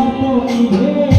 জগৎ